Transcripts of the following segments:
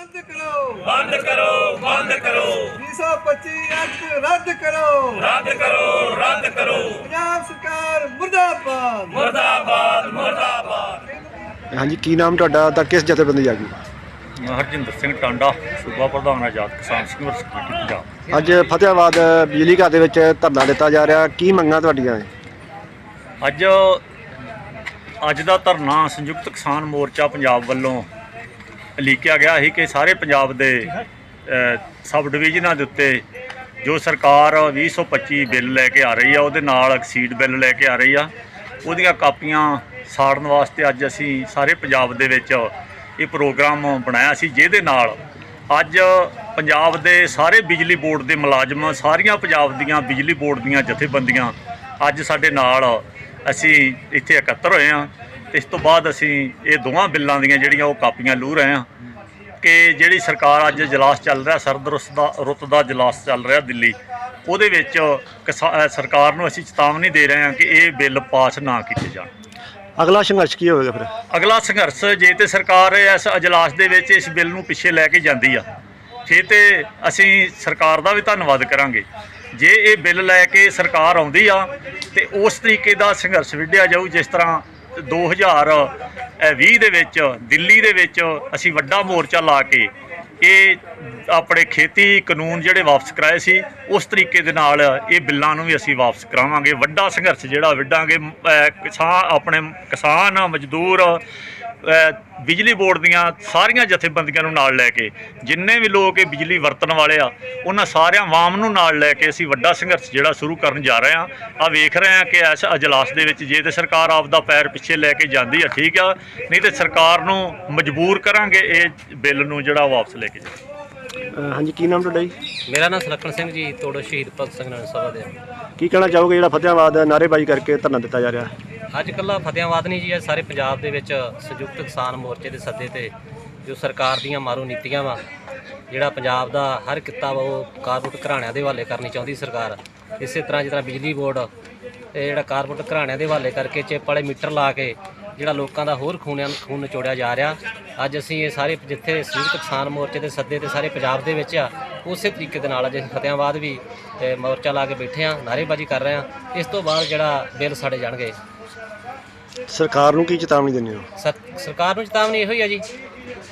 ਬੰਦ ਕਰੋ। ਬੰਦ ਕਰੋ ਬੰਦ ਕਰੋ। 225 ਐਕਟ ਰੱਦ ਕਰੋ। ਰੱਦ ਕਰੋ ਰੱਦ ਕਰੋ। ਪੰਜਾਬ ਸਰਕਾਰ ਮੁਰਦਾਬਾਦ। ਮੁਰਦਾਬਾਦ ਮੁਰਦਾਬਾਦ। ਹਾਂਜੀ ਕੀ ਨਾਮ ਤੁਹਾਡਾ ਤਾਂ ਕਿਸ ਜਥੇਬੰਦੀ ਆ ਗਈ? ਹਰਜਿੰਦਰ ਸਿੰਘ ਟਾਂਡਾ ਸੂਬਾ ਪ੍ਰਧਾਨ ਆਜ਼ਾਦ ਕਿਸਾਨ ਸੰਘਰਸ਼ ਕਮੇਟੀ ਪੰਜਾਬ। ਅੱਜ ਫਤਿਆਬਾਦ ਬਿਜਲੀ ਘਰ ਦੇ ਵਿੱਚ ਧਰਨਾ ਦਿੱਤਾ ਜਾ ਰਿਹਾ। ਕੀ ਮੰਗਾਂ ਤੁਹਾਡੀਆਂ? ਹੈ ਅੱਜ ਅੱਜ ਦਾ ਧਰਨਾ ਸੰਯੁਕਤ ਕਿਸਾਨ ਮੋਰਚਾ ਪੰਜਾਬ ਵੱਲੋਂ ਲਿਖਿਆ ਗਿਆ ਸੀ ਕਿ ਸਾਰੇ ਪੰਜਾਬ ਦੇ ਸਬ ਡਿਵੀਜ਼ਨਾਂ ਦੇ ਉੱਤੇ ਜੋ ਸਰਕਾਰ 2025 ਬਿੱਲ ਲੈ ਕੇ ਆ ਰਹੀ ਆ, ਉਹਦੇ ਨਾਲ ਐਕਸੀਡ ਬਿੱਲ ਲੈ ਕੇ ਆ ਰਹੀ ਆ, ਉਹਦੀਆਂ ਕਾਪੀਆਂ ਸਾੜਨ ਵਾਸਤੇ ਅੱਜ ਅਸੀਂ ਸਾਰੇ ਪੰਜਾਬ ਦੇ ਵਿੱਚ ਇਹ ਪ੍ਰੋਗਰਾਮ ਬਣਾਇਆ ਸੀ, ਜਿਹਦੇ ਨਾਲ ਅੱਜ ਪੰਜਾਬ ਦੇ ਸਾਰੇ ਬਿਜਲੀ ਬੋਰਡ ਦੇ ਮੁਲਾਜ਼ਮ, ਸਾਰੀਆਂ ਪੰਜਾਬ ਦੀਆਂ ਬਿਜਲੀ ਬੋਰਡ ਦੀਆਂ ਜਥੇਬੰਦੀਆਂ ਅੱਜ ਸਾਡੇ ਨਾਲ ਅਸੀਂ ਇੱਥੇ ਇਕੱਤਰ ਹੋਏ ਹਾਂ। ਤੇ ਇਸ ਤੋਂ ਬਾਅਦ ਅਸੀਂ ਇਹ ਦੋਵਾਂ ਬਿੱਲਾਂ ਦੀਆਂ ਜਿਹੜੀਆਂ ਉਹ ਕਾਪੀਆਂ ਲੂ ਰਹੇ ਹਾਂ ਕਿ ਜਿਹੜੀ ਸਰਕਾਰ ਅੱਜ ਜਲਾਸ ਚੱਲ ਰਿਹਾ ਸਰਦ ਰੁੱਤ ਦਾ ਰੁੱਤ ਦਾ ਜਲਾਸ ਚੱਲ ਰਿਹਾ ਦਿੱਲੀ ਉਹਦੇ ਵਿੱਚ ਸਰਕਾਰ ਨੂੰ ਅਸੀਂ ਚੇਤਾਵਨੀ ਦੇ ਰਹੇ ਹਾਂ ਕਿ ਇਹ ਬਿੱਲ ਪਾਸ ਨਾ ਕੀਤੇ ਜਾਣ। ਅਗਲਾ ਸੰਘਰਸ਼ ਕੀ ਹੋਵੇਗਾ ਫਿਰ? ਅਗਲਾ ਸੰਘਰਸ਼ ਜੇ ਤੇ ਸਰਕਾਰ ਇਸ ਅਜਲਾਸ ਦੇ ਵਿੱਚ ਇਸ ਬਿੱਲ ਨੂੰ ਪਿੱਛੇ ਲੈ ਕੇ ਜਾਂਦੀ ਆ ਫਿਰ ਤੇ ਅਸੀਂ ਸਰਕਾਰ ਦਾ ਵੀ ਧੰਨਵਾਦ ਕਰਾਂਗੇ। ਜੇ ਇਹ ਬਿੱਲ ਲੈ ਕੇ ਸਰਕਾਰ ਆਉਂਦੀ ਆ ਤੇ ਉਸ ਤਰੀਕੇ ਦਾ ਸੰਘਰਸ਼ ਵਿੱਢਿਆ ਜਾਊ ਜਿਸ ਤਰ੍ਹਾਂ 2020 ਦੇ ਵਿੱਚ, ਦਿੱਲੀ ਦੇ ਵਿੱਚ ਅਸੀਂ ਵੱਡਾ ਮੋਰਚਾ ਲਾ ਕੇ ਇਹ ਆਪਣੇ ਖੇਤੀ ਕਾਨੂੰਨ ਜਿਹੜੇ ਵਾਪਸ ਕਰਾਏ ਸੀ, ਉਸ ਤਰੀਕੇ ਦੇ ਨਾਲ ਇਹ ਬਿੱਲਾਂ ਨੂੰ ਵੀ ਅਸੀਂ ਵਾਪਸ ਕਰਾਵਾਂਗੇ। ਵੱਡਾ ਸੰਘਰਸ਼ ਜਿਹੜਾ ਵਿੱਢਾਂਗੇ ਕਿਸਾਨ, ਆਪਣੇ ਕਿਸਾਨ, ਮਜ਼ਦੂਰ ਬਿਜਲੀ ਬੋਰਡ ਦੀਆਂ ਸਾਰੀਆਂ ਜਥੇਬੰਦੀਆਂ ਨੂੰ ਨਾਲ ਲੈ ਕੇ ਜਿੰਨੇ ਵੀ ਲੋਕ ਇਹ ਬਿਜਲੀ ਵਰਤਣ ਵਾਲੇ ਆ ਉਹਨਾਂ ਸਾਰਿਆਂ ਆਵਾਮ ਨੂੰ ਨਾਲ ਲੈ ਕੇ ਅਸੀਂ ਵੱਡਾ ਸੰਘਰਸ਼ ਜਿਹੜਾ ਸ਼ੁਰੂ ਕਰਨ ਜਾ ਰਹੇ ਆ ਆ ਵੇਖ ਰਹੇ ਆ ਕਿ ਇਸ ਅਜਲਾਸ ਦੇ ਵਿੱਚ ਜੇ ਤੇ ਸਰਕਾਰ ਆਪ ਦਾ ਪੈਰ ਪਿੱਛੇ ਲੈ ਕੇ ਜਾਂਦੀ ਆ ਠੀਕ ਆ ਨਹੀਂ ਤੇ ਸਰਕਾਰ ਨੂੰ ਮਜਬੂਰ ਕਰਾਂਗੇ ਇਹ ਬਿੱਲ ਨੂੰ ਜਿਹੜਾ ਵਾਪਸ ਲੈ ਕੇ ਜਾਵੇ। ਅਹ ਹਾਂਜੀ ਕੀ ਨਾਮ ਤੁਹਾਡਾ ਜੀ? ਮੇਰਾ ਨਾਮ ਸੁਲੱਖਣ ਸਿੰਘ ਜੀ ਤੋੜੋ ਸ਼ਹੀਦ ਭਗਤ ਸਿੰਘ ਨਗਰ ਸਭਾ ਦੇ। ਕੀ ਕਹਿਣਾ ਚਾਹੋਗੇ ਜਿਹੜਾ ਫਤਿਆਬਾਦ ਨਾਅਰੇਬਾਜ਼ੀ ਕਰਕੇ ਧਰਨਾ ਦਿੱਤਾ ਜਾ ਰਿਹਾ? ਅੱਜ ਕੱਲਾ ਫਤਿਆਬਾਦ ਨਹੀਂ ਜੀ, ਇਹ ਸਾਰੇ ਪੰਜਾਬ ਦੇ ਵਿੱਚ ਸੰਯੁਕਤ ਕਿਸਾਨ ਮੋਰਚੇ ਦੇ ਸੱਦੇ ਤੇ ਜੋ ਸਰਕਾਰ ਦੀਆਂ ਮਾਰੂ ਨੀਤੀਆਂ ਵਾ, ਜਿਹੜਾ ਪੰਜਾਬ ਦਾ ਹਰ ਕਿੱਤਾ ਵਾ, ਉਹ ਕਾਰਪੋਰੇਟ ਘਰਾਣਿਆਂ ਦੇ ਹਵਾਲੇ ਕਰਨੀ ਚਾਹੁੰਦੀ ਸਰਕਾਰ। ਇਸੇ ਤਰ੍ਹਾਂ ਜਿਸ ਤਰ੍ਹਾਂ ਬਿਜਲੀ ਬੋਰਡ, ਇਹ ਜਿਹੜਾ ਕਾਰਪੋਰੇਟ ਘਰਾਣਿਆਂ ਦੇ ਹਵਾਲੇ ਕਰਕੇ ਚਿੱਪ ਵਾਲੇ ਮੀਟਰ ਲਾ ਕੇ ਜਿਹੜਾ ਲੋਕਾਂ ਦਾ ਹੋਰ ਖੂਨਿਆਂ ਨੂੰ ਖੂਨ ਨਿਚੋੜਿਆ ਜਾ ਰਿਹਾ। ਅੱਜ ਅਸੀਂ ਇਹ ਸਾਰੇ ਜਿੱਥੇ ਸੰਯੁਕਤ ਕਿਸਾਨ ਮੋਰਚੇ ਦੇ ਸੱਦੇ ਤੇ ਸਾਰੇ ਪੰਜਾਬ ਦੇ ਵਿੱਚ ਆ, ਉਸੇ ਤਰੀਕੇ ਦੇ ਨਾਲ ਅੱਜ ਅਸੀਂ ਫਤਿਆਬਾਦ ਵੀ ਮੋਰਚਾ ਲਾ ਕੇ ਬੈਠੇ ਆ, ਨਾਅਰੇਬਾਜ਼ੀ ਕਰ ਰਹੇ ਆ। ਇਸ ਤੋਂ ਬਾਅਦ ਜਿਹੜਾ ਬਿੱਲ ਸਾਡੇ ਜਾਣਗੇ। ਸਰਕਾਰ ਨੂੰ ਕੀ ਚੇਤਾਵਨੀ ਦਿੰਦੇ ਹੋ? ਸਰ- ਸਰਕਾਰ ਨੂੰ ਚੇਤਾਵਨੀ ਇਹੋ ਹੀ ਆ ਜੀ।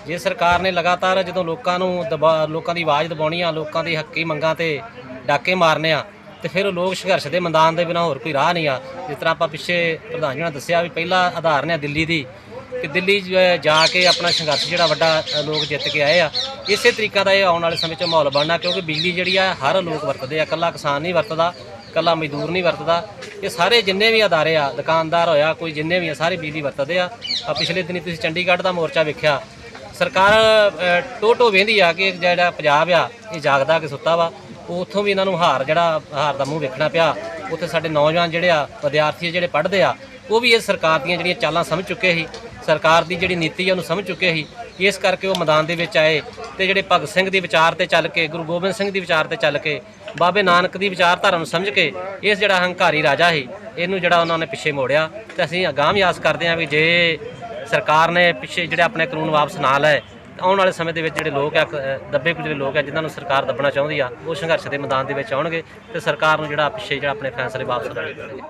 ਜੇ ਸਰਕਾਰ ਨੇ ਲਗਾਤਾਰ ਜਦੋਂ ਲੋਕਾਂ ਨੂੰ ਦਬਾ ਲੋਕਾਂ ਦੀ ਆਵਾਜ਼ ਦਬਾਉਣੀ ਆ ਲੋਕਾਂ ਦੀ ਹੱਕੀ ਮੰਗਾਂ ਤੇ ਡਾਕੇ ਮਾਰਨੇ ਆ ਤੇ ਫਿਰ ਉਹ ਲੋਕ ਸੰਘਰਸ਼ ਦੇ ਮੈਦਾਨ ਦੇ ਬਿਨਾਂ ਹੋਰ ਕੋਈ ਰਾਹ ਨਹੀਂ ਆ। ਜਿਸ ਤਰ੍ਹਾਂ ਆਪਾਂ ਪਿੱਛੇ ਪ੍ਰਧਾਨ ਜੀ ਨੇ ਦੱਸਿਆ ਵੀ ਪਹਿਲਾ ਆਧਾਰ ਆ ਦਿੱਲੀ ਦੀ ਕਿ ਦਿੱਲੀ ਜ- ਜਾ ਕੇ ਆਪਣਾ ਸੰਘਰਸ਼ ਜਿਹੜਾ ਵੱਡਾ ਅ, ਲੋਕ ਜਿੱਤ ਕੇ ਆਏ ਆ। ਇਸੇ ਤਰੀਕਾ ਦਾ ਇਹ ਆਉਣ ਵਾਲੇ ਸਮੇਂ 'ਚ ਮਾਹੌਲ ਬਣਨਾ ਕਿਉਂਕਿ ਬਿਜਲੀ ਜਿਹੜੀ ਆ ਹਰ ਲੋਕ ਵਰਤਦੇ ਆ ਇਕੱਲਾ ਕਿਸਾਨ ਨਹੀਂ ਵਰਤਦਾ। ਇਕੱਲਾ ਮਜ਼ਦੂਰ ਨਹੀਂ ਵਰਤਦਾ। ਇਹ ਸਾਰੇ ਜਿੰਨੇ ਵੀ ਅਦਾਰੇ ਆ ਦੁਕਾਨਦਾਰ ਹੋਇਆ ਕੋਈ ਜਿੰਨੇ ਵੀ ਆ ਸਾਰੇ ਬਿਜਲੀ ਵਰਤਦੇ ਆ। ਆ ਪਿਛਲੇ ਦਿਨੀ ਤੁਸੀਂ ਚੰਡੀਗੜ੍ਹ ਦਾ ਮੋਰਚਾ ਵੇਖਿਆ। ਸਰਕਾਰ ਅ, ਟੋ-ਟੋ ਵੇਂਦੀ ਆ ਕਿ ਜਿਹੜਾ ਪੰਜਾਬ ਆ ਇਹ ਜਾਗਦਾ ਕਿ ਸੁੱਤਾ ਵਾ। ਉਹ ਉੱਥੋਂ ਵੀ ਇਹਨਾਂ ਨੂੰ ਹਾਰ ਜਿਹੜਾ ਹਾਰ ਦਾ ਮੂੰਹ ਵੇਖਣਾ ਪਿਆ। ਉੱਥੇ ਸਾਡੇ ਨੌਜਵਾਨ ਜਿਹੜੇ ਆ ਵਿਦਿਆਰਥੀ ਜਿਹੜੇ ਪੜ੍ਹਦੇ ਆ ਉਹ ਵੀ ਇਹ ਸਰਕਾਰ ਦੀਆਂ ਜਿਹੜੀਆਂ ਚਾਲਾਂ ਸਮਝ ਚੁੱਕੇ ਸੀ। ਸਰਕਾਰ ਦੀ ਜਿਹੜੀ ਨੀਤੀ ਆ, ਉਹਨੂੰ ਸਮਝ ਚੁੱਕੇ ਸੀ। ਇਸ ਕਰਕੇ ਉਹ ਮੈਦਾਨ ਦੇ ਵਿੱਚ ਆਏ ਤੇ ਜਿਹੜੇ ਭਗਤ ਸਿੰਘ ਦੀ ਵਿਚਾਰ ਤੇ ਚੱਲ ਕੇ, ਗੁਰੂ ਗੋਬਿੰਦ ਸਿੰਘ ਦੀ ਵਿਚਾਰ ਤੇ ਚੱਲ ਕੇ, ਬਾਬੇ ਨਾਨਕ ਦੀ ਵਿਚਾਰਧਾਰਾ ਨੂੰ ਸਮਝ ਕੇ ਇਸ ਜਿਹੜਾ ਹੰਕਾਰੀ ਰਾਜਾ ਸੀ, ਇਹਨੂੰ ਜਿਹੜਾ ਉਹਨਾਂ ਨੇ ਪਿੱਛੇ ਮੋੜਿਆ। ਤੇ ਅਸੀਂ ਅਗਾਂਹ ਵੀ ਆਸ ਕਰਦੇ ਹਾਂ ਵੀ ਜੇ ਸਰਕਾਰ ਨੇ ਪਿੱਛੇ ਜਿਹੜੇ ਆਪਣੇ ਕਾਨੂੰਨ ਵਾਪਸ ਨਾ ਲਏ, ਤਾਂ ਆਉਣ ਵਾਲੇ ਸਮੇਂ ਦੇ ਵਿੱਚ ਜਿਹੜੇ ਲੋਕ ਆ ਦੱਬੇ ਕੁਚਲੇ ਲੋਕ ਆ, ਜਿਨ੍ਹਾਂ ਨੂੰ ਸਰਕਾਰ ਦੱਬਣਾ ਚਾਹੁੰਦੀ ਆ, ਉਹ ਸੰਘਰਸ਼ ਦੇ ਮੈਦਾਨ ਦੇ ਵਿੱਚ ਆਉਣਗੇ ਤੇ ਸਰਕਾਰ ਨੂੰ ਜਿਹੜਾ ਪਿੱਛੇ ਜਿਹੜਾ ਆਪਣੇ ਫੈਸਲੇ ਵਾਪਸ ਲੈਣੇ ਪੈਣਗੇ